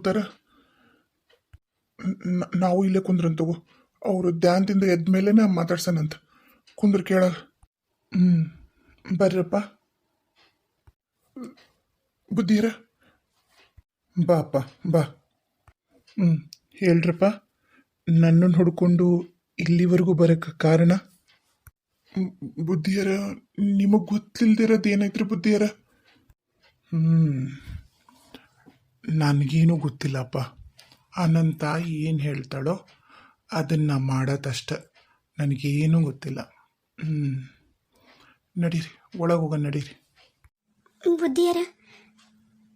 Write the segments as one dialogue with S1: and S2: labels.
S1: ಕೂತಾರ? ನಾವು ಇಲ್ಲೇ ಕುಂದ್ರನ್ ತಗೋ. ಅವರು ಧ್ಯಾನದಿಂದ ಎದ್ದ ಮೇಲೆ ಮಾತಾಡ್ಸನಂತ. ಕುಂದ್ರ ಕೇಳ. ಹ್ಞೂ ಬರ್ರಪ್ಪ. ಬುದ್ಧಿರ? ಬಾಪ್ಪ, ಬಾ. ಹ್ಞೂ ಹೇಳ್ರಪ್ಪ. ನನ್ನನ್ನು ಹುಡ್ಕೊಂಡು ಇಲ್ಲಿವರೆಗೂ ಬರೋಕ್ಕೆ ಕಾರಣ? ಬುದ್ಧಿಯರ ನಿಮಗೆ ಗೊತ್ತಿಲ್ದಿರೋದು ಏನಾಯ್ತು ಬುದ್ಧಿಯರ ಹ್ಞೂ ನನಗೇನು ಗೊತ್ತಿಲ್ಲಪ್ಪ. ಅನಂತ ನನ್ನ ತಾಯಿ ಏನು ಹೇಳ್ತಾಳೋ ಅದನ್ನು ಮಾಡೋದಷ್ಟ. ನನಗೇನು ಗೊತ್ತಿಲ್ಲ. ಹ್ಞೂ ನಡೀರಿ ಒಳಗೆ ಹೋಗೋಣ ನಡೀರಿ.
S2: ಬುದ್ಧಿಯರ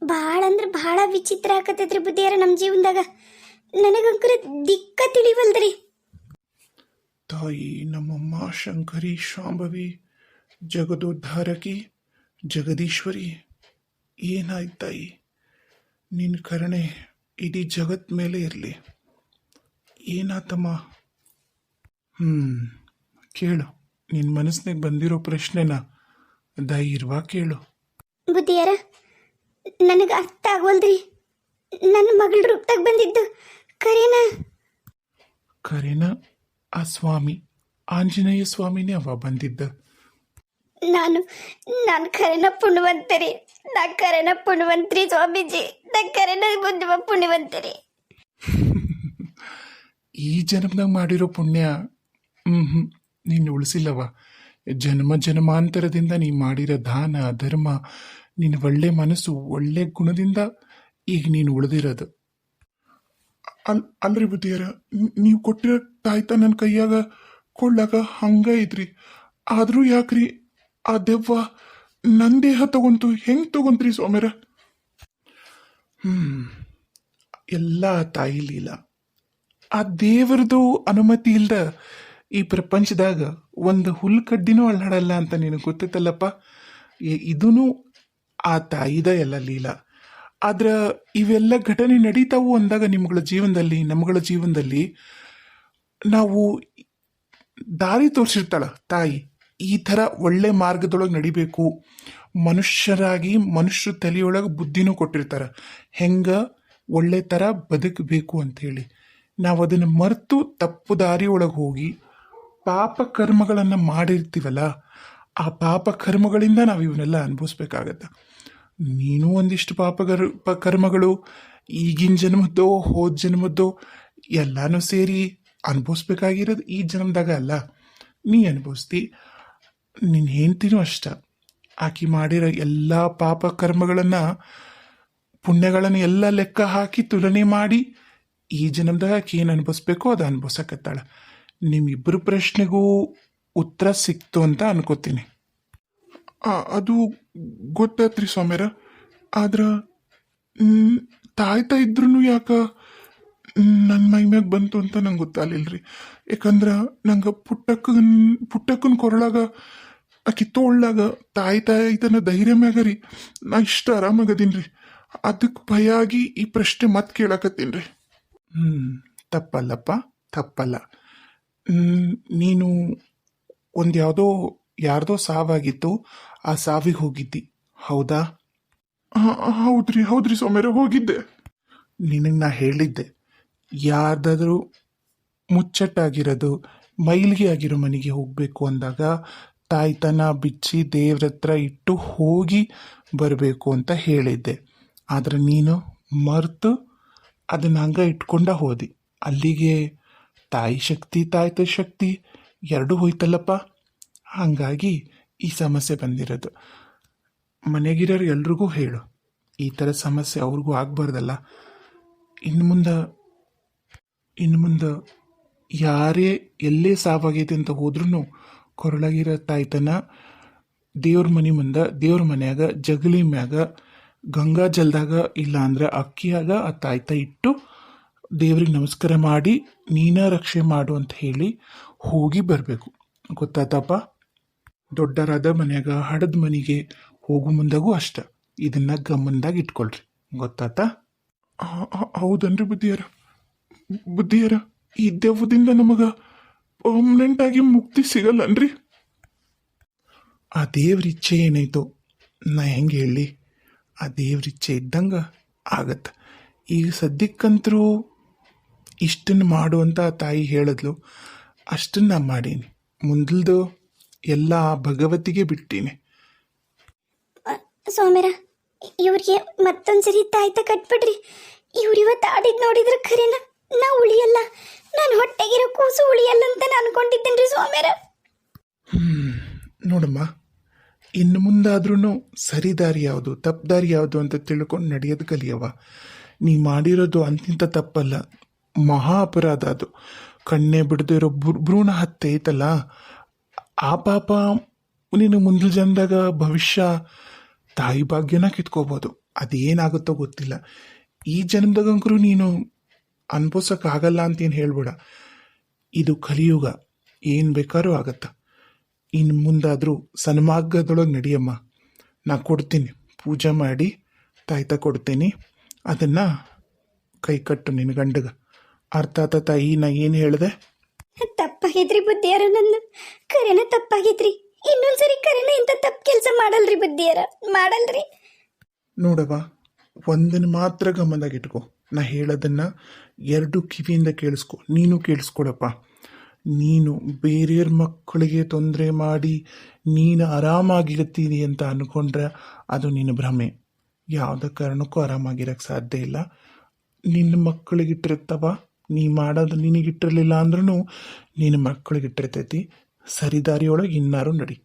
S2: ಭಾಳ ಅಂದ್ರೆ ಭಾಳ ವಿಚಿತ್ರ ಆಕತೈತ್ರಿ ಬುದ್ಧಿಯರ ನಮ್ಮ ಜೀವನದಾಗ. ನನಗಂಕರ ದಿಕ್ಕ ತಿಳಿವಲ್ದ್ರಿ.
S1: ತಾಯಿ ನಮ್ಮಮ್ಮ ಶಂಕರಿ ಶಾಂಭವಿ ಜಗದೋದ್ಧಾರಕಿ ಜಗದೀಶ್ವರಿ ಏನಾಯ್ತು ತಾಯಿ? ನಿನ್ನ ಕರುಣೆ ಇಡೀ ಜಗತ್ ಮೇಲೆ ಇರಲಿ. ಏನಾತಮ್ಮ? ಹ್ಞೂ ಕೇಳು. ನಿನ್ನ ಮನಸ್ಸಿನಾಗ ಬಂದಿರೋ ಪ್ರಶ್ನೆನ ಧೈರ್ಯವಾಗಿ ಕೇಳು.
S2: ಬುದ್ಧಿಯರ ನನಗೆ ಅರ್ಥ ಆಗವಲ್ದ್ರಿ. ನನ್ನ ಮಗಳ ರೂಪದಾಗ ಬಂದಿದ್ದು ಕರೇನ.
S1: ಕರೆನ ಆ ಸ್ವಾಮಿ ಆಂಜನೇಯ ಸ್ವಾಮಿನೇ ಅವ ಬಂದಿದ್ದ.
S2: ನಾನು ನಾನು ಕರೆನ ಪುಣ್ಯವಂತರಿ ನಾ ಕರೆನ ಪುಣ್ಯವಂತ್ರಿ ಸ್ವಾಮೀಜಿ. ಬುದ್ಧಿವ ಪುಣ್ಯವಂತರಿ
S1: ಈ ಜನ್ಮದಾಗ ಮಾಡಿರೋ ಪುಣ್ಯ, ಹ್ಮ್ ಹ್ಞೂ ನೀನು ಉಳಿಸಿಲ್ಲವ ಜನ್ಮ ಜನ್ಮಾಂತರದಿಂದ ನೀ ಮಾಡಿರೋ ದಾನ, ಧರ್ಮ ನಿನ್ನ ಒಳ್ಳೆ ಮನಸ್ಸು, ಒಳ್ಳೆ ಗುಣದಿಂದ ಈಗ ನೀನು ಉಳಿದಿರೋದು. ಅಲ್, ಅಲ್ರಿ ಬುದ್ಧಿಯರ ನೀವು ಕೊಟ್ಟಿರೋ ತಾಯ್ತ ನನ್ನ ಕೈಯಾಗ ಕೊಳ್ಳಾಗ ಹಂಗ ಐತ್ರಿ. ಆದರೂ ಯಾಕ್ರಿ ಆ ದೆವ್ವ ನನ್ನ ದೇಹ ತಗೊಂತು ಹೆಂಗೆ ತಗೊಂತ್ರಿ ಸ್ವಾಮ್ಯರ ಹ್ಞೂ ಎಲ್ಲ ತಾಯಿ ಲೀಲ. ಆ ದೇವರದು ಅನುಮತಿ ಇಲ್ದ ಈ ಪ್ರಪಂಚದಾಗ ಒಂದು ಹುಲ್ ಕಡ್ಡಿನೂ ಅಳ್ಳಾಡಲ್ಲ ಅಂತ ನಿನಗೆ ಗೊತ್ತೈತಲ್ಲಪ್ಪ? ಇದೂ ಆ ತಾಯಿದ ಎಲ್ಲ ಲೀಲ. ಆದ್ರೆ ಇವೆಲ್ಲ ಘಟನೆ ನಡೀತಾವು ಅಂದಾಗ ನಿಮ್ಗಳ ಜೀವನದಲ್ಲಿ, ನಮ್ಗಳ ಜೀವನದಲ್ಲಿ ನಾವು ದಾರಿ ತೋರಿಸಿರ್ತಾಳ ತಾಯಿ. ಈ ಥರ ಒಳ್ಳೆ ಮಾರ್ಗದೊಳಗೆ ನಡಿಬೇಕು. ಮನುಷ್ಯರಾಗಿ ಮನುಷ್ಯರು ತಲೆಯೊಳಗೆ ಬುದ್ಧಿನೂ ಕೊಟ್ಟಿರ್ತಾರೆ. ಹೆಂಗ ಒಳ್ಳೆ ಥರ ಬದುಕಬೇಕು ಅಂಥೇಳಿ ನಾವು ಅದನ್ನು ಮರೆತು ತಪ್ಪು ದಾರಿ ಒಳಗೆ ಹೋಗಿ ಪಾಪ ಕರ್ಮಗಳನ್ನು ಮಾಡಿರ್ತೀವಲ್ಲ, ಆ ಪಾಪ ಕರ್ಮಗಳಿಂದ ನಾವು ಇವನ್ನೆಲ್ಲ ಅನುಭವಿಸ್ಬೇಕಾಗತ್ತೆ. ನೀನು ಒಂದಿಷ್ಟು ಪಾಪ ಕರ್- ಪ- ಕರ್ಮಗಳು ಈಗಿನ ಜನ್ಮದ್ದೋ, ಹೋದ ಜನ್ಮದ್ದೋ ಎಲ್ಲನೂ ಸೇರಿ ಅನುಭವಿಸ್ಬೇಕಾಗಿರೋದು ಈ ಜನ್ಮದಾಗ ಅಲ್ಲ. ನೀ ಅನುಭವಿಸ್ತಿ. ನಿನ್ನ ಹೆಂಡ್ತಿನೂ ಅಷ್ಟ. ಆಕಿ ಮಾಡಿರೋ ಎಲ್ಲ ಪಾಪ ಕರ್ಮಗಳನ್ನು, ಪುಣ್ಯಗಳನ್ನು ಎಲ್ಲ ಲೆಕ್ಕ ಹಾಕಿ ತುಲನೆ ಮಾಡಿ, ಈ ಜನ್ಮದಾಗ ಆಕಿ ಏನು ಅನುಭವಿಸ್ಬೇಕೋ ಅದು ಅನುಭವಿಸಕತ್ತಾಳ. ನಿಮ್ಮಿಬ್ಬರು ಪ್ರಶ್ನೆಗೂ ಉತ್ತರ ಸಿಕ್ತು ಅಂತ ಅನ್ಕೋತೀನಿ. ಅದು ಗೊತ್ತಾತ್ರಿ ಸ್ವಾಮ್ಯರ. ಆದ್ರೆ ತಾಯ್ತಾ ಇದ್ರೂ ಯಾಕ ನನ್ನ ಮೈ ಮ್ಯಾಗ ಬಂತು ಅಂತ ನಂಗೆ ರೀ ಯಾಕಂದ್ರೆ ನಂಗೆ ಪುಟ್ಟಕ್ಕನ್, ಪುಟ್ಟಕ್ಕನ ಕೊರಳಾಗ ಆಕಿ ತೋಳ್ದಾಗ ತಾಯಿ ತಾಯಿ ಇದನ್ನ ಧೈರ್ಯ ಮ್ಯಾಗರಿ ನಾ ಇಷ್ಟ ಆರಾಮಾಗದೀನ್ರಿ. ಅದಕ್ಕೆ ಭಯ ಆಗಿ ಈ ಪ್ರಶ್ನೆ ಮತ್ತೆ ಕೇಳಕತ್ತೀನಿ ಹ್ಞೂ ತಪ್ಪಲ್ಲಪ್ಪ ತಪ್ಪಲ್ಲ. ಹ್ಮ್, ನೀನು ಒಂದು ಯಾವುದೋ ಯಾರ್ದೋ ಸಾವಾಗಿತ್ತು ಆ ಸಾವಿಗೆ ಹೋಗಿದ್ದಿ. ಹೌದಾ? ಹೌದ್ರಿ ಹೌದ್ರಿ ಸೋಮ್ಯಾರ ಹೋಗಿದ್ದೆ. ನಿನಗೆ ನಾ ಹೇಳಿದ್ದೆ ಯಾರ್ದಾದ್ರೂ ಮುಚ್ಚಟ್ಟಾಗಿರೋದು ಮೈಲಿಗೆ ಆಗಿರೋ ಮನೆಗೆ ಹೋಗಬೇಕು ಅಂದಾಗ ತಾಯ್ತನ ಬಿಚ್ಚಿ ದೇವ್ರ ಹತ್ರ ಇಟ್ಟು ಹೋಗಿ ಬರಬೇಕು ಅಂತ ಹೇಳಿದ್ದೆ. ಆದರೆ ನೀನು ಮರೆತು ಅದನ್ನು ಹಂಗ ಇಟ್ಕೊಂಡ ಹೋದಿ. ಅಲ್ಲಿಗೆ ತಾಯಿ ಶಕ್ತಿ ತಾಯ್ತ ಶಕ್ತಿ ಎರಡೂ ಹೋಯ್ತಲ್ಲಪ್ಪ. ಹಾಗಾಗಿ ಈ ಸಮಸ್ಯೆ ಬಂದಿರೋದು. ಮನೆಗಿರೋರು ಎಲ್ರಿಗೂ ಹೇಳು. ಈ ಥರ ಸಮಸ್ಯೆ ಅವ್ರಿಗೂ ಆಗಬಾರ್ದಲ್ಲ. ಇನ್ನು ಮುಂದೆ ಇನ್ನು ಮುಂದೆ ಯಾರೇ ಎಲ್ಲೇ ಸಾವಾಗೈತೆ ಅಂತ ಹೋದ್ರೂ ಕೊರಳಾಗಿರೋ ತಾಯ್ತನ ದೇವ್ರ ಮನೆ ಮುಂದೆ, ದೇವ್ರ ಮನ್ಯಾಗ, ಜಗಲಿ ಮ್ಯಾಗ, ಗಂಗಾ ಜಲದಾಗ ಇಲ್ಲ ಅಂದ್ರೆ ಅಕ್ಕಿಯಾಗ ಆ ತಾಯ್ತ ಇಟ್ಟು ದೇವ್ರಿಗೆ ನಮಸ್ಕಾರ ಮಾಡಿ, ನೀನ ರಕ್ಷೆ ಮಾಡು ಅಂತ ಹೇಳಿ ಹೋಗಿ ಬರಬೇಕು. ಗೊತ್ತಾತಪ್ಪ? ದೊಡ್ಡರಾದ ಮನ್ಯಾಗ ಹಡದ ಮನೆಗೆ ಹೋಗು ಮುಂದಾಗೂ ಅಷ್ಟ. ಇದನ್ನ ಗಮನದಾಗ ಇಟ್ಕೊಳ್ರಿ. ಗೊತ್ತಾತ? ಹೌದನ್ರಿ ಬುದ್ಧಿಯರ? ಬುದ್ಧಿಯರ, ಈ ದೆವ್ವದಿಂದ ನಮಗ ಪರ್ಮನೆಂಟ್ ಆಗಿ ಮುಕ್ತಿ ಸಿಗಲ್ಲನ್ರಿ? ಆ ದೇವ್ರ ಇಚ್ಛೆ ಏನಾಯ್ತು? ನಾ ಹೆಂಗೆ ಹೇಳಿ? ಆ ದೇವ್ರ ಇಚ್ಛೆ ಇದ್ದಂಗೆ ಆಗತ್ತೆ. ಈಗ ಸದ್ಯಕ್ಕಂತರೂ ಇಷ್ಟನ್ನು ಮಾಡು ಅಂತ ತಾಯಿ ಹೇಳಿದ್ಲು, ಅಷ್ಟನ್ನು ನಾ ಮಾಡೀನಿ. ಮುಂದಲ್ದು ಎಲ್ಲ ಭಗವತಿಗೆ ಬಿಟ್ಟೀನಿ.
S2: ಸೋಮರ ಇವ್ರಿಗೆ ಮತ್ತೊಂದ್ಸರಿ ತಾಯ್ತ ಕಟ್ಬಿಡ್ರಿ. ಇವ್ರು ಇವತ್ತು ಆಡಿದ್ ನೋಡಿದ್ರೆ ಖರೇನ? ನಾ ಉಳಿಯಲ್ಲ. ನಾನು ಹೊಟ್ಟೆಗಿರೋ ಕೂಸು ಉಳಿಯಲ್ಲ ಅಂತ ನಾನು ಅನ್ಕೊಂಡಿದ್ದೇನ್ರಿ ಸೋಮ್ಯರ
S1: ನೋಡಮ್ಮ, ಇನ್ನು ಮುಂದಾದ್ರೂ ಸರಿ ದಾರಿ ಯಾವುದು ತಪ್ಪು ದಾರಿ ಯಾವುದು ಅಂತ ತಿಳ್ಕೊಂಡು ನಡೆಯೋದು ಕಲಿಯವ ನೀ ಮಾಡಿರೋದು ಅಂತಿಂತ ತಪ್ಪಲ್ಲ, ಮಹಾ ಅಪರಾಧ ಅದು. ಕಣ್ಣೇ ಬಿಡದಿರೋ ಭ್ರೂಣ ಹತ್ಯೆ ಐತಲ್ಲ? ಆ ಪಾಪ ನೀನು ಮುಂದಿನ ಜನದಾಗ ಭವಿಷ್ಯ ತಾಯಿ ಭಾಗ್ಯನ ಕಿತ್ಕೋಬೋದು. ಅದೇನಾಗುತ್ತೋ ಗೊತ್ತಿಲ್ಲ. ಈ ಜನ್ಮದಾಗಂಕರು ನೀನು ಅನ್ಭವಿಸೋಕ್ಕಾಗಲ್ಲ ಅಂತೇನು ಹೇಳ್ಬೇಡ. ಇದು ಕಲಿಯುಗ. ಏನು ಬೇಕಾದ್ರೂ ಆಗತ್ತ. ಇನ್ನು ಮುಂದಾದರೂ ಸನ್ಮಾರ್ಗದೊಳಗೆ ನಡಿಯಮ್ಮ. ನಾ ಕೊಡ್ತೀನಿ. ಪೂಜೆ ಮಾಡಿ ತಾಯ್ತ ಕೊಡ್ತೀನಿ. ಅದನ್ನು ಕೈ ಕಟ್ಟು ನಿನ್ನ ಗಂಡಗ. ಅರ್ಥ ಆತ ತಾಯಿ ನಾ ಏನು ಹೇಳಿದೆ?
S2: ತಪ್ಪಾಗಿದ್ರಿ ಬುದ್ಧಿಯಾರ ನನ್ನ. ಕರೆನ ತಪ್ಪಾಗೈತ್ರಿ ಇನ್ನೊಂದ್ಸರಿ ಕರೆನ ಇಂಥ ತಪ್ಪು ಕೆಲಸ ಮಾಡಲ್ರಿ ಬುದ್ಧಿಯಾರ. ಮಾಡಲ್ರಿ.
S1: ನೋಡವ್ವ ಒಂದನ್ನು ಮಾತ್ರ ಗಮನದಾಗಿಟ್ಕೋ ನಾ ಹೇಳೋದನ್ನ ಎರಡು ಕಿವಿಯಿಂದ ಕೇಳಿಸ್ಕೊ, ನೀನು ಕೇಳಿಸ್ಕೊಡಪ್ಪ. ನೀನು ಬೇರೆಯವ್ರ ಮಕ್ಕಳಿಗೆ ತೊಂದರೆ ಮಾಡಿ, ನೀನು ಆರಾಮಾಗಿರ್ತೀನಿ ಅಂತ ಅಂದ್ಕೊಂಡ್ರೆ ಅದು ನಿನ್ನ ಭ್ರಮೆ. ಯಾವುದೇ ಕಾರಣಕ್ಕೂ ಆರಾಮಾಗಿರಕ್ಕೆ ಸಾಧ್ಯ ಇಲ್ಲ. ನಿನ್ನ ಮಕ್ಕಳಿಗಿಟ್ಟಿರ್ತವ ನೀ ಮಾಡೋದು ನಿನಗಿಟ್ಟಿರಲಿಲ್ಲ ಅಂದ್ರೂ ನಿನ್ನ ಮಕ್ಕಳಿಗಿಟ್ಟಿರ್ತೈತಿ. ಸರಿದಾರಿಯೊಳಗೆ ಇನ್ನಾರು ನಡಿ.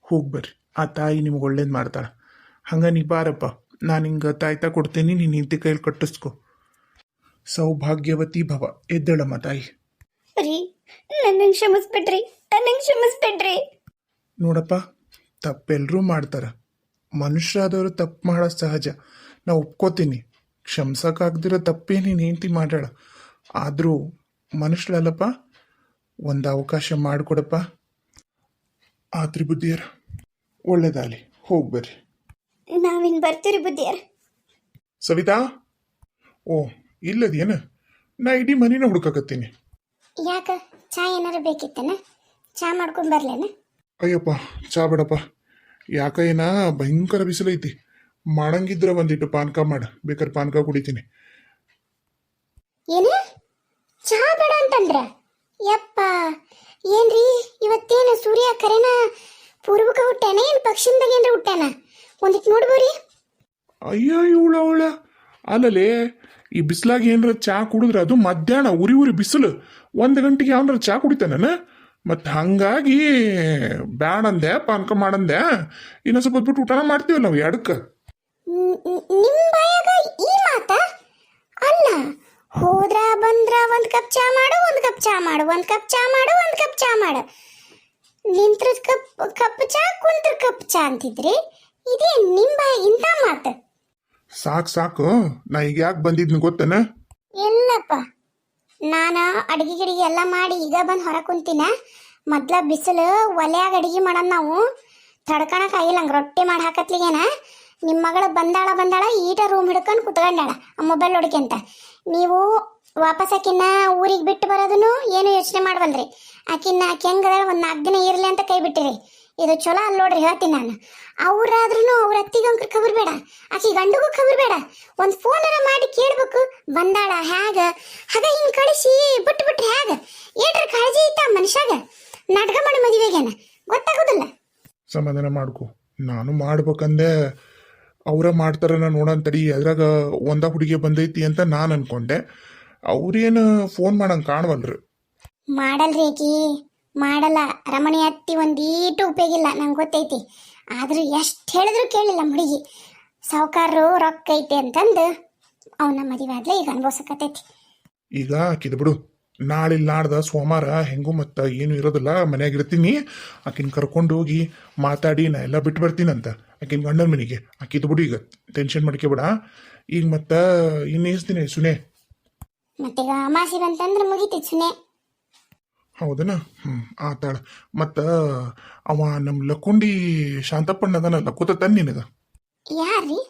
S1: ಹೋಗ್ಬರ್ರಿ ಆ ತಾಯಿ ನಿಮ್ಗೆ ಒಳ್ಳೇದು ಮಾಡ್ತಾಳೆ. ಹಂಗೆ ನೀ ಬಾರಪ್ಪ. ನಾನು ಹಿಂಗೆ ತಾಯ್ತಾ ಕೊಡ್ತೀನಿ, ನೀನು ನಿಂತಿ ಕೈಲಿ ಕಟ್ಟಿಸ್ಕೊ. ಸೌಭಾಗ್ಯವತಿ ಭವ. ಎದ್ದೇಳಮ್ಮ ತಾಯಿ.
S2: ರೀ ನನ್ನಂಗೆ ಕ್ಷಮಿಸ್ಬಿಡ್ರಿ ನನ್ನಂಗೆ ಕ್ಷಮಿಸ್ಬಿಡ್ರಿ
S1: ನೋಡಪ್ಪ ತಪ್ಪೆಲ್ಲರೂ ಮಾಡ್ತಾರೆ. ಮನುಷ್ಯರಾದವರು ತಪ್ಪು ಮಾಡೋದು ಸಹಜ. ನಾ ಒಪ್ಕೋತೀನಿ. ಕ್ಷಮ್ಸಕ್ಕಾಗ್ದಿರೋ ತಪ್ಪೇ ನೀನು ಹೆಂಡ್ತಿ ಮಾಡ್ಯಾಳ. ಆದರೂ ಮನುಷ್ಯರಲ್ಲಪ್ಪ ಒಂದು ಅವಕಾಶ ಮಾಡಿಕೊಡಪ್ಪ. ಆದ್ರಿ ಬುದ್ಧಿಯರ ಒಳ್ಳೇದಾಗಲಿ ಹೋಗಿ ಬರ್ರಿ.
S2: ನಾವಿನ್ ಬರ್ತೀರಿ ಬುದ್ಧಿಯಾರ.
S1: ಸವಿತಾ? ಓ ಇಲ್ಲದೇನು ನಾ ಇಡೀ ಮನಿನ ಹುಡ್ಕಕತ್ತೀನಿ.
S2: ಯಾಕ? ಚಾ ಏನಾರ ಬೇಕಿತ್ತನ? ಚಾ ಮಾಡ್ಕೊಂಡ್ ಬರ್ಲೇನ?
S1: ಅಯ್ಯಪ್ಪ ಚಾ ಬೇಡಪ್ಪ. ಯಾಕ ಏನ? ಭಯಂಕರ ಬಿಸಿಲೈತಿ ಮಾಡಂಗಿದ್ರ ಒಂದಿಟ್ಟು ಪಾನಕ ಮಾಡ. ಬೇಕಾದ್ರೆ ಪಾನಕ ಕುಡಿತೀನಿ.
S2: ಏನ? ಚಾ ಬೇಡ ಅಂತಂದ್ರ? ಯಪ್ಪ ಏನ್ರಿ? ಇವತ್ತೇನ ಸೂರ್ಯ ಕರೆನ ಪೂರ್ವಕ ಹುಟ್ಟಾನ ಏನ್ ಪಕ್ಷಿಂದಾಗ ಏನ್ರ ಹುಟ್ಟ್ಯಾನ? ಒಂದಿಟ್ ನೋಡ್ಬೋರಿ?
S1: ಅಯ್ಯೋ ಇವಳ ಅವಳ. ಅಲ್ಲಲೇ ಈ ಬಿಸಿಲಾಗಿ ಏನಾರ ಚಾ ಕುಡಿದ್ರೆ ಅದು ಮಧ್ಯಾಹ್ನ ಉರಿ ಉರಿ ಬಿಸಿಲು. ಒಂದು ಗಂಟೆಗೆ ಅವನರ ಚಾ ಕುಡಿತಾನ ಮತ್ತು ಹಂಗಾಗಿ ಬ್ಯಾಡಂದೆ ಪಾನಕ ಮಾಡಂದೆ ಇನ್ನೊಂದು ಸ್ವಲ್ಪ ಬಿಟ್ಟು ಊಟನ ಮಾಡ್ತೀವಿ ನಾವು ಎಡಕ್ಕೆ
S2: ಅಲ್ಲ, ಹೋದ್ರ ಬಂದ್ರ ಒಂದ್ ಕಪ್ ಚಾ ಮಾಡು, ಒಂದ್ ಕಪ್ ಚಾ ಮಾಡು, ಒಂದ್ ಕಪ್ ಚಾ ಮಾಡು, ಒಂದ್ ಕಪ್ ಚಾ ಮಾಡು. ನಿಂತ್ರ ಕಪ್ ಕಪ್ ಚಾ ಕುಂತ್ರ ಕಪ್ ಚಾ ಅಂತಿದ್ರಿ? ಇದೇ ಇಂತ ಇಂಥ ಮಾತು.
S1: ಸಾಕು ಸಾಕು. ನಾ ಈಗ ಯಾಕೆ ಗೊತ್ತನ?
S2: ಇಲ್ಲಪ್ಪ. ನಾನು ಅಡಿಗೆ ಗಿಡಿಗೆ ಎಲ್ಲ ಮಾಡಿ ಈಗ ಬಂದು ಹೊರ ಕುಂತಿನ. ಮೊದ್ಲ ಬಿಸಿಲು ಒಲೆಯಾಗ ಅಡಿಗೆ ಮಾಡೋಣ ನಾವು. ತಡ್ಕೊಳಕ್ ಆಗಿಲ್ಲ, ಹಂಗೆ ರೊಟ್ಟಿ ಮಾಡಿ ಹಾಕತ್ಲಿಗೇನ. ನಿಮ್ಮ ಮಗಳು ಬಂದಾಳ ಬಂದಾಳ, ಈಟ ರೂಮ್ ಹಿಡ್ಕೊಂಡು ಕುತ್ಕೊಂಡಾಳ ಮೊಬೈಲ್ ಅಂತ ನೀವು ವಾಪಸ್ ಆಕಿನ್ನ ಊರಿಗೆ ಬಿಟ್ಟು ಬರೋದನ್ನು ಏನು ಯೋಚನೆ ಮಾಡ್ಬಲ್ರಿ ಆಕಿನ್ನ ಆಕೆ ಹೆಂಗದ ಒಂದು ನಾಲ್ಕು ದಿನ ಇರಲಿ ಅಂತ ಕೈ ಬಿಟ್ಟಿರಿ. ಇದು ಚಲೋ ಅಲ್ಲ ನೋಡ್ರಿ ಹೇಳ್ತೀನಿ ನಾನು. ಅವ್ರಾದ್ರೂ ಅವ್ರ ಅತ್ತಿಗೆ ಅಂಕರ್ ಖಬರ್ ಬೇಡ ಆಕಿ ಗಂಡಗೂ ಖಬರ್ ಬೇಡ ಒಂದು ಫೋನರ ಮಾಡಿ ಕೇಳ್ಬೇಕು ಬಂದಾಳ ಹ್ಯಾಗ? ಹಾಗ ಹಿಂಗ್ ಕಳಿಸಿ ಬಿಟ್ಟು ಬಿಟ್ರೆ ಹ್ಯಾಗ? ಏಟ್ರ ಕಾಳಜಿ ಐತ ಮನುಷ್ಯಾಗ? ನಾಟಕ ಮಾಡಿ ಮದುವೆಗೇನ? ಗೊತ್ತಾಗೋದಿಲ್ಲ.
S1: ಸಮಾಧಾನ ಮಾಡ್ಕೋ. ನಾನು ಮಾಡ್ಬೇಕಂದೆ ಅವರ ಮಾಡ್ತಾರನ ನೋಡೋಣ ತಡಿ ಅದ್ರಾಗ ಒಂದ ಹುಡುಗಿ ಬಂದೈತಿ ಅಂತ ನಾನು ಅನ್ಕೊಂಡೆ. ಅವ್ರೇನು ಫೋನ್ ಮಾಡಂಗೆ ಕಾಣವಲ್ರಿ.
S2: ಮಾಡಲ್ರಿ ಆಕಿ. ಮಾಡಲ್ಲ. ರಮಣಿ ಅತ್ತಿ ಒಂದೀಟು ಉಪಯೋಗಿಲ್ಲ ನಂಗೆ ಗೊತ್ತೈತಿ. ಆದರೂ ಎಷ್ಟು ಹೇಳಿದ್ರು ಕೇಳಿಲ್ಲ ಹುಡುಗಿ. ಸಾವುಕಾರರು ರೊಕ್ಕ ಐತೆ ಅಂತಂದು ಅವನ ಮದುವೆ ಆದ್ಲೆ ಈಗ ಅನ್ಭವಿಸಕತ್ತೈತಿ.
S1: ಈಗ ಆಕಿದ್ ಬಿಡು. ನಾಳೆ ನಾಡ್ದ ಸೋಮವಾರ ಹೆಂಗೂ ಮತ್ತ ಏನು ಇರೋದಿಲ್ಲ ಮನ್ಯಾಗ ಇರ್ತೀನಿ. ಆಕಿನ ಕರ್ಕೊಂಡು ಹೋಗಿ ಮಾತಾಡಿ ನಾ ಎಲ್ಲ ಬಿಟ್ಟು ಬರ್ತೀನಂತ. ಆಕಿನ ಗಂಡನ ಮನೆಗೆ. ಆಕಿದ್ ಬಿಡು ಈಗ. ಟೆನ್ಷನ್ ಮಾಡ್ಕೊಬೇಡ ಈಗ ಮತ್ತ ಇನ್ನೇಸ್ತೀನಿ ಸುನೆ?
S2: ಮತ್ತೀಗ ಅಮಾಸಿ ಬಂತಂದ್ರೆ ಮುಗಿತೈತಿ ಸುನೆ.
S1: ಹೌದನ? ಹ್ಞೂ ಆತಾಳ. ಮತ್ತು ಅವ ನಮ್ಮ ಲಕ್ಕುಂಡಿ ಶಾಂತಪ್ಪಣ್ಣ ಅದನಲ್ಲ ಕೂತ ನಿನಗ?
S2: ಯಾರ್ರಿ?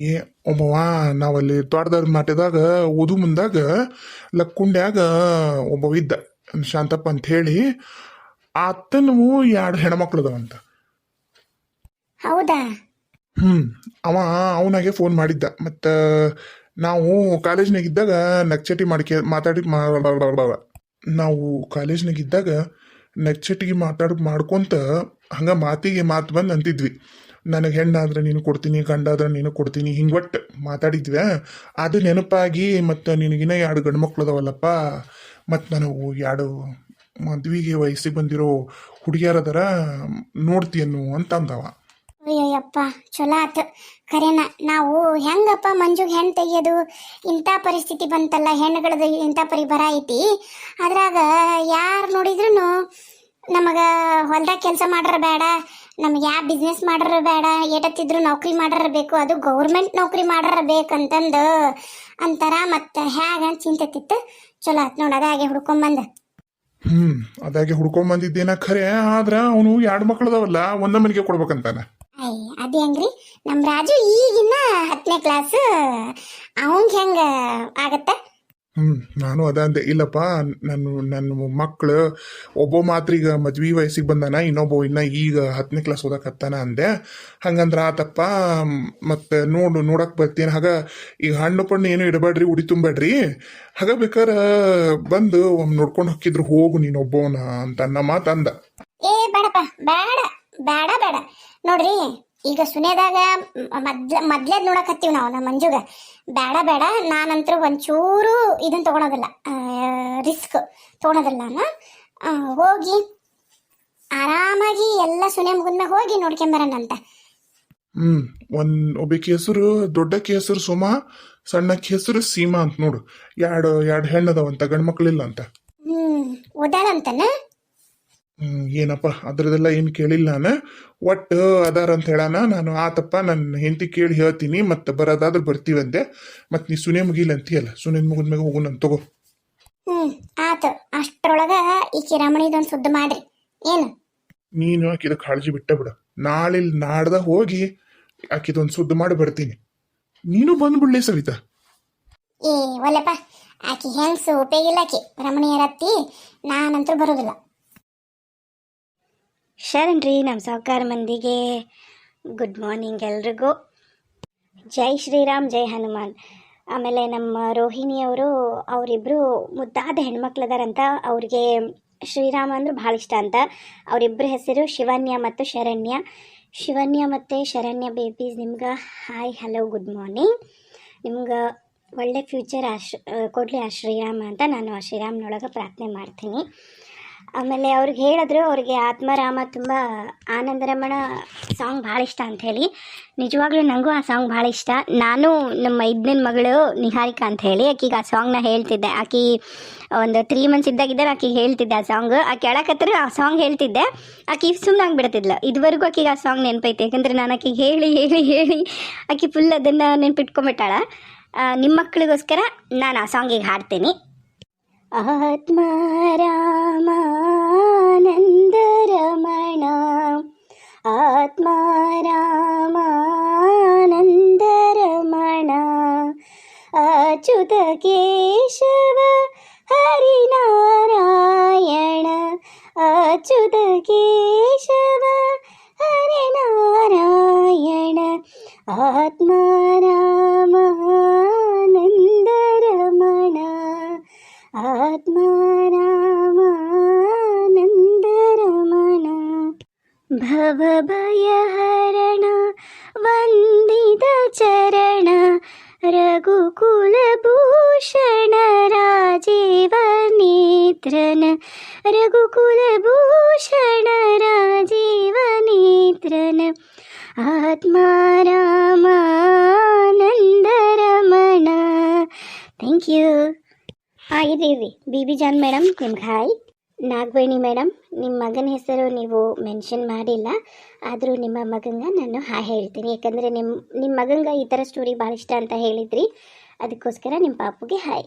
S1: ಏ ಒಬ್ಬವ ನಾವಲ್ಲಿ ತೋಟದ ಮಾಟಿದಾಗ ಓದು ಮುಂದಾಗ ಲಕ್ಕುಂಡ್ಯಾಗ ಒಬ್ಬವ ಇದ್ದ ಶಾಂತಪ್ಪ ಅಂತ ಹೇಳಿ ಆತನು ಎರಡು ಹೆಣ್ಮಕ್ಳು ಅದಾವಂತ
S2: ಹೌದಾ?
S1: ಹ್ಞೂ ಅವ ಅವನಾಗೆ ಫೋನ್ ಮಾಡಿದ್ದ. ಮತ್ತು ನಾವು ಕಾಲೇಜ್ನಾಗ ಇದ್ದಾಗ ನಕ್ಚಟಿ ಮಾಡ್ಕೆ ಮಾತಾಡಿ ಮಾ- ನಾವು ಕಾಲೇಜ್ನಾಗ ಇದ್ದಾಗ ನಕ್ಚಟಿಗೆ ಮಾತಾಡ್, ಮಾಡ್ಕೊಂತ ಹಂಗೆ ಮಾತಿಗೆ ಮಾತು ಬಂದು ಅಂತಿದ್ವಿ. ನನಗೆ ಹೆಣ್ಣಾದ್ರೆ ನೀನು ಕೊಡ್ತೀನಿ, ಗಂಡಾದ್ರೆ ನೀನು ಕೊಡ್ತೀನಿ ಹಿಂಗೆ ಒಟ್ಟು ಮಾತಾಡಿದ್ವಿ. ಅದು ನೆನಪಾಗಿ ಮತ್ತು ನಿನಗಿನ ಎರಡು ಗಂಡು ಮಕ್ಳು ಅದಾವಲ್ಲಪ್ಪ ಮತ್ತು ನಾನು ಎರಡು ಮದ್ವಿಗೆ ವಯಸ್ಸಿಗೆ ಬಂದಿರೋ ಹುಡುಗಿಯರದರ ನೋಡ್ತೀಯನ್ನು ಅಂತ ಅಂದವ
S2: ಅಯ್ಯಯ್ಯಪ್ಪ, ಚಲೋ ಆತು. ಖರೇನ ನಾವು ಹೆಂಗಪ್ಪ ಮಂಜುಗೆ ಹೆಣ್ಣು ತೆಗಿಯೋದು ಇಂಥ ಪರಿಸ್ಥಿತಿ ಬಂತಲ್ಲ ಹೆಣ್ಣುಗಳದ್ದು ಇಂಥ ಪರಿ ಬರ ಐತಿ? ಅದ್ರಾಗ ಯಾರು ನೋಡಿದ್ರು ನಮಗೆ ಹೊಲ್ದಾಗ ಕೆಲಸ ಮಾಡ್ರ ಬೇಡ ನಮ್ಗೆ ಯಾವ ಬಿಸ್ನೆಸ್ ಮಾಡ್ರ ಬೇಡ ಏಟತ್ತಿದ್ರು ನೌಕರಿ ಮಾಡ್ರ ಬೇಕು ಅದು ಗೌರ್ಮೆಂಟ್ ನೌಕರಿ ಮಾಡ್ರ ಬೇಕಂತಂದು ಅಂತಾರ ಮತ್ತು ಹ್ಯಾಗ ಚಿಂತೆತಿತ್ತು ಚಲೋ ಆತು ನೋಡಿ ಅದಾಗೆ ಹುಡ್ಕೊಂಬಂದ
S1: ಹ್ಞೂ ಅದಾಗೆ ಹುಡ್ಕೊಂಬಂದಿದ್ದೇನ ಖರೆ ಆದ್ರೆ ಅವನು ಎರಡು ಮಕ್ಕಳದವಲ್ಲ ಒಂದ ಮನೆಗೆ ಕೊಡ್ಬೇಕಂತಾನ.
S2: ಅಯ್ಯ ಅದೇ ಹೆಂಗ್ರಿ? ನಮ್ಮ ರಾಜು ಈಗಿನ ಹತ್ತನೇ ಕ್ಲಾಸ್ ಅವಂಗೆ ಹೆಂಗ ಆಗತ್ತೆ?
S1: ಹ್ಮ್ ನಾನು ಅದ ಅಂದೆ. ಇಲ್ಲಪ್ಪ ನನ್ನ ನನ್ನ ಮಕ್ಕಳು ಒಬ್ಬ ಮಾತ್ರ ಈಗ ಮದ್ವೆ ವಯಸ್ಸಿಗೆ ಬಂದಾನ ಇನ್ನೊಬ್ಬ ಇನ್ನ ಈಗ ಹತ್ತನೇ ಕ್ಲಾಸ್ ಓದಕತ್ತಾನ ಅಂದೆ. ಹಂಗಂದ್ರ ಆತಪ್ಪ ಮತ್ತೆ ನೋಡು ನೋಡಕ್ ಬರ್ತೀನಿ. ಹಾಗ ಈಗ ಹಣ್ಣು ಪಣ್ಣು ಏನು ಇಡಬೇಡ್ರಿ ಉಡಿ ತುಂಬಬೇಡ್ರಿ ಹಾಗ ಬೇಕಾರ ಬಂದು ಒಮ್ಮೆ ನೋಡ್ಕೊಂಡು ಹೋಗಿದ್ರು ಹೋಗು ನೀನು ಒಬ್ಬವನ ಅಂತ ನನ್ನ ಮಾತಂದ
S2: ಏ ಬೇಡಪ್ಪ ಬೇಡ ಬೇಡ ಬೇಡ. ನೋಡ್ರಿ ಈಗ ಸುನೇದಾಗ ಮೊದ್ಲ ಮೊದ್ಲೇದ್ ನೋಡಕತ್ತೀವಿ ನಾವು ನಮ್ಮ ಮಂಜುಗ. ಬೇಡ ಬೇಡ ನಾನಂತ್ರ ಒಂಚೂರು ಇದನ್ನ ತಗೊಳೋದಿಲ್ಲ. ರಿಸ್ಕ್ ತಗೊಳೋದಿಲ್ಲ ನಾನು. ಹೋಗಿ ಆರಾಮಾಗಿ ಎಲ್ಲ ಸುನೆ ಮುಗಿದ್ಮೇಲೆ ಹೋಗಿ ನೋಡ್ಕೊಂಬರೋಣಂತ
S1: ಹ್ಮ್ ಒಂದ್ ಒಬ್ಬಕಿ ಹೆಸರು ದೊಡ್ಡ ಹೆಸರು ಸುಮಾ ಸಣ್ಣ ಹೆಸರು ಸೀಮಾ ಅಂತ ನೋಡು. ಎರಡು ಎರಡು ಹೆಣ್ಣದವಂತ ಗಂಡು ಮಕ್ಳಿಲ್ಲ ಅಂತ.
S2: ಹ್ಮ್ ಓದಾಳಂತನ
S1: ಏನಪ್ಪ ಅದ್ರದೆಲ್ಲ ಏನು ಕೇಳಿಲ್ಲ ನಾನು. ಒಟ್ಟು ಅದಾರ ಅಂತ ಹೇಳಾನ ನಾನು ಆತಪ್ಪ ನನ್ನ ಹೆಂಡತಿ ಕೇಳಿ ಹೇಳ್ತೀನಿ ಮತ್ತೆ ಬರೋದಾದ್ರೆ ಬರ್ತೀವಂತೆ ಮತ್ತೆ ನೀ ಸುನೆ ಮುಗಿಲ್ಲ ಅಂತೀಯಲ್ಲ ಸುನೆ ಮುಗಿದ್ಮ್ಯಾಗ ಹೋಗು ನಾನು ತಗೋ.
S2: ಹ್ಮ್ ಆತು. ಅಷ್ಟ್ರೊಳಗ ಈ ಕಿರಾಮಣಿದೊಂದು ಸುದ್ದಿ ಮಾಡ್ರಿ. ಏನು?
S1: ನೀನು ಆಕಿದ ಕಾಳಜಿ ಬಿಟ್ಟ ಬಿಡು. ನಾಳೆ ನಾಡ್ದ ಹೋಗಿ ಆಕಿದೊಂದು ಸುದ್ದಿ ಮಾಡಿ ಬರ್ತೀನಿ. ನೀನು ಬಂದ್ಬಿಡ್ಲಿ ಸವಿತಾ.
S2: ಏ ಒಲ್ಲಪ್ಪ ಆಕಿ ಹೆಂಗ್ಸು ಉಪಯೋಗಿಲ್ಲ ಆಕಿ. ರಮಣಿಯರತ್ತಿ ನಾನಂತೂ ಬರೋದಿಲ್ಲ.
S3: ಶರಣ್ರಿ ನಮ್ಮ ಸಹಕಾರ ಮಂದಿಗೆ. ಗುಡ್ ಮಾರ್ನಿಂಗ್ ಎಲ್ರಿಗೂ. ಜೈ ಶ್ರೀರಾಮ್, ಜೈ ಹನುಮಾನ್. ಆಮೇಲೆ ನಮ್ಮ ರೋಹಿಣಿಯವರು ಅವರಿಬ್ಬರು ಮುದ್ದಾದ ಹೆಣ್ಮಕ್ಳದಾರಂತ. ಅವ್ರಿಗೆ ಶ್ರೀರಾಮ ಅಂದ್ರೆ ಭಾಳ ಇಷ್ಟ ಅಂತ. ಅವರಿಬ್ಬರ ಹೆಸರು ಶಿವನ್ಯ ಮತ್ತು ಶರಣ್ಯ. ಶಿವನ್ಯ ಮತ್ತು ಶರಣ್ಯ ಬೇಬೀಸ್ ನಿಮ್ಗೆ ಹಾಯ್ ಹಲೋ ಗುಡ್ ಮಾರ್ನಿಂಗ್ ನಿಮ್ಗೆ ಒಳ್ಳೆ ಫ್ಯೂಚರ್ ಆಶ್, ಕೊಡಲಿ ಆ ಶ್ರೀರಾಮ ಅಂತ ನಾನು ಆ ಶ್ರೀರಾಮ್ನೊಳಗೆ ಪ್ರಾರ್ಥನೆ ಮಾಡ್ತೀನಿ. ಆಮೇಲೆ ಅವ್ರಿಗೆ ಹೇಳಿದ್ರು, ಅವ್ರಿಗೆ ಆತ್ಮರಾಮ ತುಂಬ ಆನಂದರಮಣ ಸಾಂಗ್ ಭಾಳ ಇಷ್ಟ ಅಂತ ಹೇಳಿ. ನಿಜವಾಗ್ಲೂ ನನಗೂ ಆ ಸಾಂಗ್ ಭಾಳ ಇಷ್ಟ. ನಾನು ನಮ್ಮ ಐದನೇ ಮಗಳು ನಿಹಾರಿಕಾ ಅಂತ ಹೇಳಿ ಆಕಿಗೆ ಆ ಸಾಂಗ್ನ ಹೇಳ್ತಿದ್ದೆ. ಆಕಿ ಒಂದು ತ್ರೀ ಮಂತ್ಸ್ ಇದ್ದಾಗಿದ್ದರೆ ಆಕಿಗೆ ಹೇಳ್ತಿದ್ದೆ ಆ ಸಾಂಗ್ ಆಕೆ ಹೇಳಕತ್ರ ಆ ಸಾಂಗ್ ಹೇಳ್ತಿದ್ದೆ. ಆಕಿ ಸುಮ್ಮನೆ ಬಿಡ್ತಿದ್ಲು ಇದುವರೆಗೂ ಆಕಿಗೆ ಆ ಸಾಂಗ್ ನೆನಪೈತೆ. ಯಾಕಂದ್ರೆ ನಾನು ಆಕಿಗೆ ಹೇಳಿ ಹೇಳಿ ಹೇಳಿ ಆಕಿ ಫುಲ್ ಅದನ್ನು ನೆನ್ಪಿಟ್ಕೊಂಬಿಟ್ಟಾಳ. ನಿಮ್ಮ ಮಕ್ಕಳಿಗೋಸ್ಕರ ನಾನು ಆ ಸಾಂಗಿಗೆ ಹಾಡ್ತೀನಿ. ആത്മാരാമാനന്ദരമണ. ആത്മാരാമാനന്ദരമണ. അച്യുത കേശവ ഹരിനാരായണ. അച്യുത കേശവ ഹരിനാരായണ. ആത്മാരാ ಭವಭಯಹರಣ ವಂದಿತ ಚರಣ ರಘುಕುಲಭೂಷಣ ರಾಜೀವ ನೇತ್ರನ ರಘುಕುಲಭೂಷಣ ರಾಜೀವ ನೇತ್ರನ ಆತ್ಮಾರಾಮಾನಂದರಮಣ ಥ್ಯಾಂಕ್ ಯು ಹಾಂ ಇರಿ ಇರಿ ಬಿ ಬಿ ಜಾನ್ ಮೇಡಮ್ ನಿಮ್ಗೆ ಹಾಯ್ ನಾಗವೇಣಿ ಮೇಡಮ್ ನಿಮ್ಮ ಮಗನ ಹೆಸರು ನೀವು ಮೆನ್ಷನ್ ಮಾಡಿಲ್ಲ, ಆದರೂ ನಿಮ್ಮ ಮಗಂಗೆ ನಾನು ಹಾ ಹೇಳ್ತೀನಿ. ಯಾಕಂದರೆ ನಿಮ್ಮ ನಿಮ್ಮ ಮಗಂಗೆ ಈ ಥರ ಸ್ಟೋರಿ ಭಾಳ ಇಷ್ಟ ಅಂತ ಹೇಳಿದ್ರಿ. ಅದಕ್ಕೋಸ್ಕರ ನಿಮ್ಮ ಪಾಪುಗೆ ಹಾಯ್